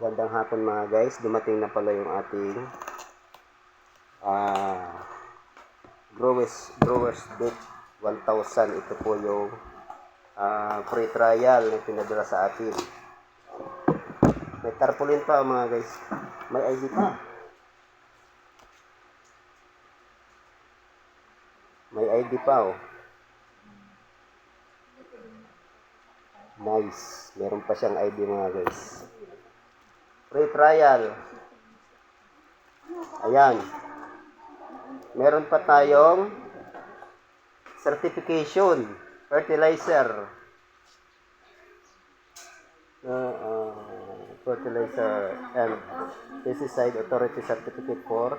Gandang hapon mga guys. Dumating na pala yung ating ah Growers Growers Book 1000. Ito po yung ah, free trial na pinadala sa atin. May tarpaulin pa mga guys. May ID pa. May ID pa oh. Nice. Meron pa siyang ID mga guys. Free trial. Ayan. Meron pa tayong certification. Fertilizer. Uh, uh, fertilizer and pesticide authority certificate for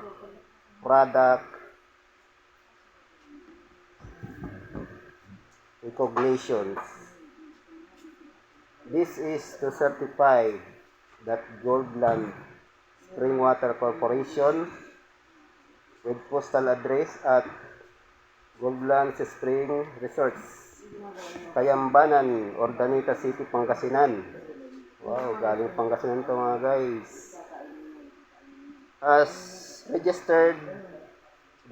product recognitions. This is to certify that Goldland Springwater Corporation with postal address at Goldland Spring Resorts, Kayambanan, Ordanita City, Pangasinan. Wow, galing Pangasinan to mga guys. As registered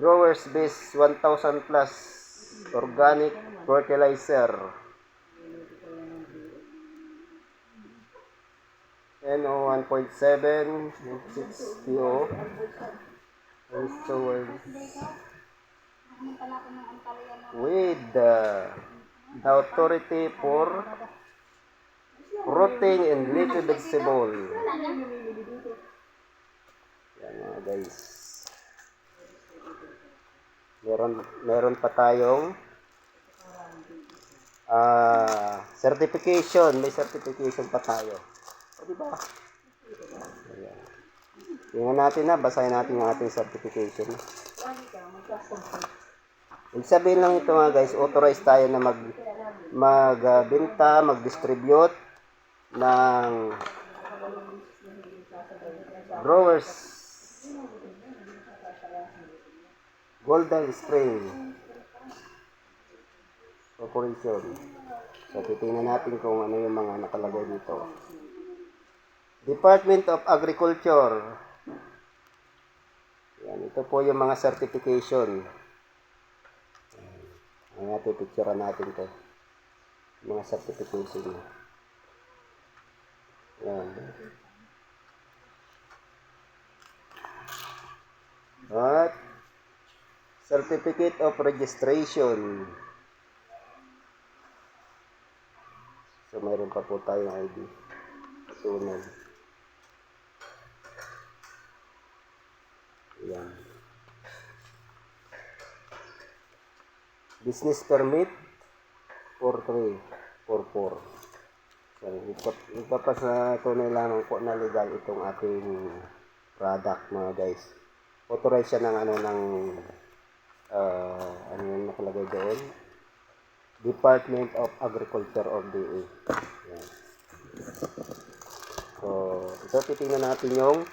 growers base 1,000 plus organic fertilizer. NO 1.7, 6 PO. And so, uh, with the, the authority for fruiting and liquid vegetable. Yan mga guys. Meron, meron pa tayong ah certification. May certification pa tayo. O, diba? Ayan. Tingnan natin na, basahin natin yung ating certification. Ibig sabihin lang ito mga guys, authorized tayo na mag magbenta, mag-distribute ng growers Golden Spring Corporation. So, titingnan natin kung ano yung mga nakalagay dito. Department of Agriculture. Yan, ito po yung mga certification. Ayan, natin, picturean natin to. Mga certification. Yan. At Certificate of Registration. So, mayroon pa po tayong ID. Tunay. Yan. Business permit 4344. So, ipap- ipapasa tunay lamang po na legal itong ating product mga guys. Authorize siya ng ano ng uh, ano yung nakalagay doon? Department of Agriculture of DA. Yan. So, ito titingnan natin yung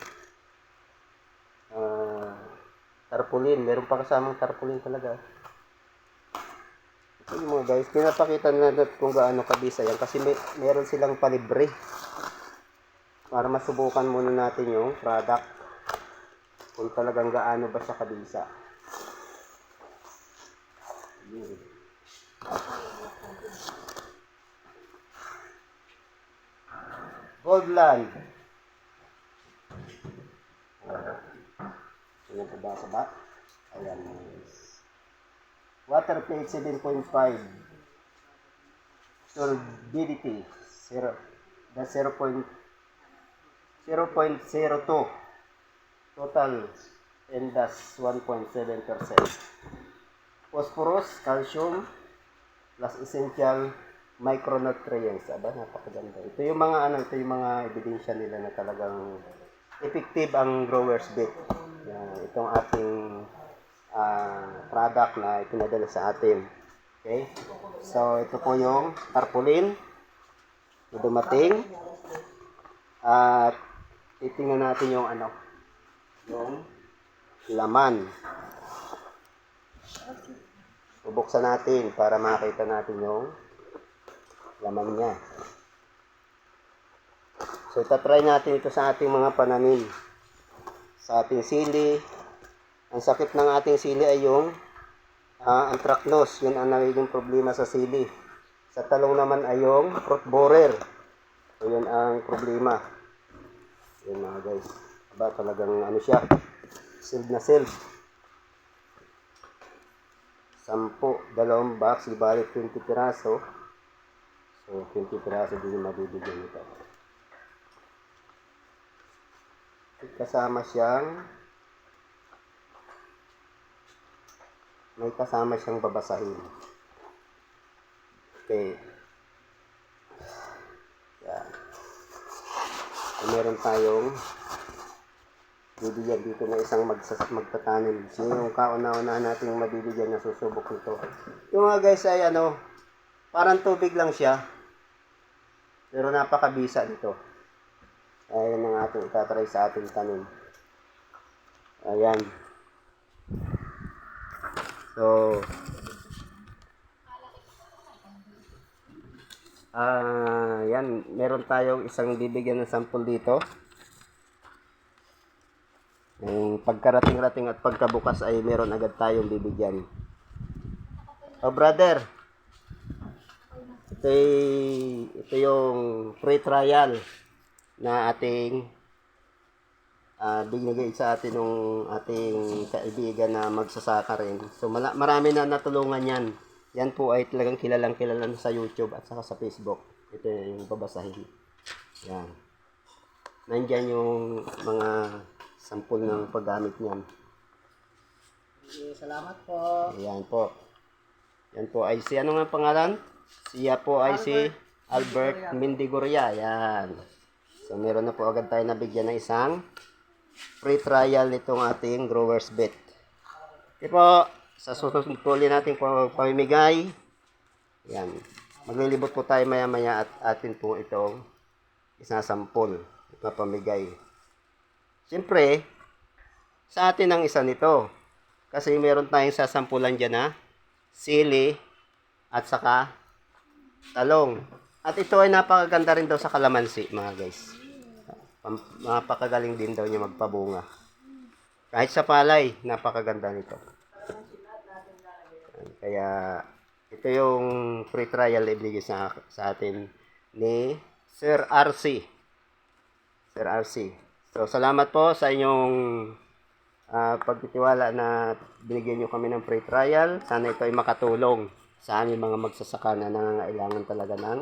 ah tarpaulin. Meron pa kasamang tarpaulin talaga. Ito mga guys, pinapakita na natin kung gaano kabisa yan kasi may, meron silang palibre. Para masubukan muna natin yung product kung talagang gaano ba siya kabisa. Yun. Goldland. Ano ba basa ba? Ayan. Water pH 7.5. Turbidity 0. That's 0. 0.02. Total and that's 1.7%. Phosphorus, calcium, plus essential micronutrients. Aba, napakaganda. Ito yung mga ano, ito yung mga ebidensya nila na talagang effective ang growers bit. Itong ating ah, product na ipinadala sa atin. Okay? So, ito po yung tarpaulin na dumating. At titingnan natin yung ano, yung laman. Bubuksan natin para makita natin yung laman niya. So, itatry natin ito sa ating mga pananim. Sa ating sili. Ang sakit ng ating sili ay yung ah, anthracnose. Yun ang nagiging problema sa sili. Sa talong naman ay yung fruit borer. So, yun ang problema. Yun mga guys. Aba, talagang ano siya. Sealed na sealed. Sampo, dalawang box, ibali 20 piraso. So, 20 piraso din mabibigyan nito. Kasama siyang may kasama siyang babasahin. Okay. Yan. So, meron tayong bibigyan dito na isang magsas magtatanim. Sino yung kauna-una nating mabibigyan na susubok nito. Yung mga guys ay ano, parang tubig lang siya. Pero napakabisa nito. Ayan ang ating itatry sa ating tanim. Ayan. So, ah, yan, meron tayong isang bibigyan ng sample dito. Yung pagkarating-rating at pagkabukas ay meron agad tayong bibigyan. Oh, brother. Ito, ito yung free trial na ating ah binigay sa atin ng ating kaibigan na magsasaka rin. So marami na natulungan yan. Yan po ay talagang kilalang kilala sa YouTube at saka sa Facebook. Ito yung babasahin. Yan. Nandyan yung mga sampul ng paggamit niyan. Salamat po. Ayan po. Yan po ay si ano nga pangalan? Siya po ay si Albert Mindigoria. Yan. So meron na po agad tayo nabigyan ng isang free trial nitong ating growers bet. Okay po, sa susunod ulit natin po pamimigay. Yan. Maglilibot po tayo maya maya at atin po itong isasampol. Ipapamigay. Siyempre, sa atin ang isa nito. Kasi meron tayong sasampulan dyan na sili at saka talong. At ito ay napakaganda rin daw sa kalamansi, mga guys. Napakagaling din daw niya magpabunga. Kahit sa palay, napakaganda nito. Kaya ito yung free trial na ibigay sa, sa atin ni Sir RC. Sir RC. So, salamat po sa inyong ah, pagtitiwala na binigyan nyo kami ng free trial. Sana ito ay makatulong sa aming mga magsasaka na nangangailangan talaga ng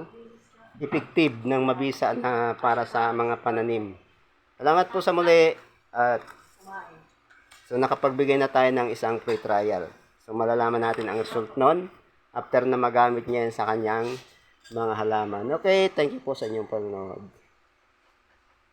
effective ng mabisa na para sa mga pananim. Salamat po sa muli at so nakapagbigay na tayo ng isang free trial. So malalaman natin ang result nun after na magamit niya yan sa kanyang mga halaman. Okay, thank you po sa inyong panonood.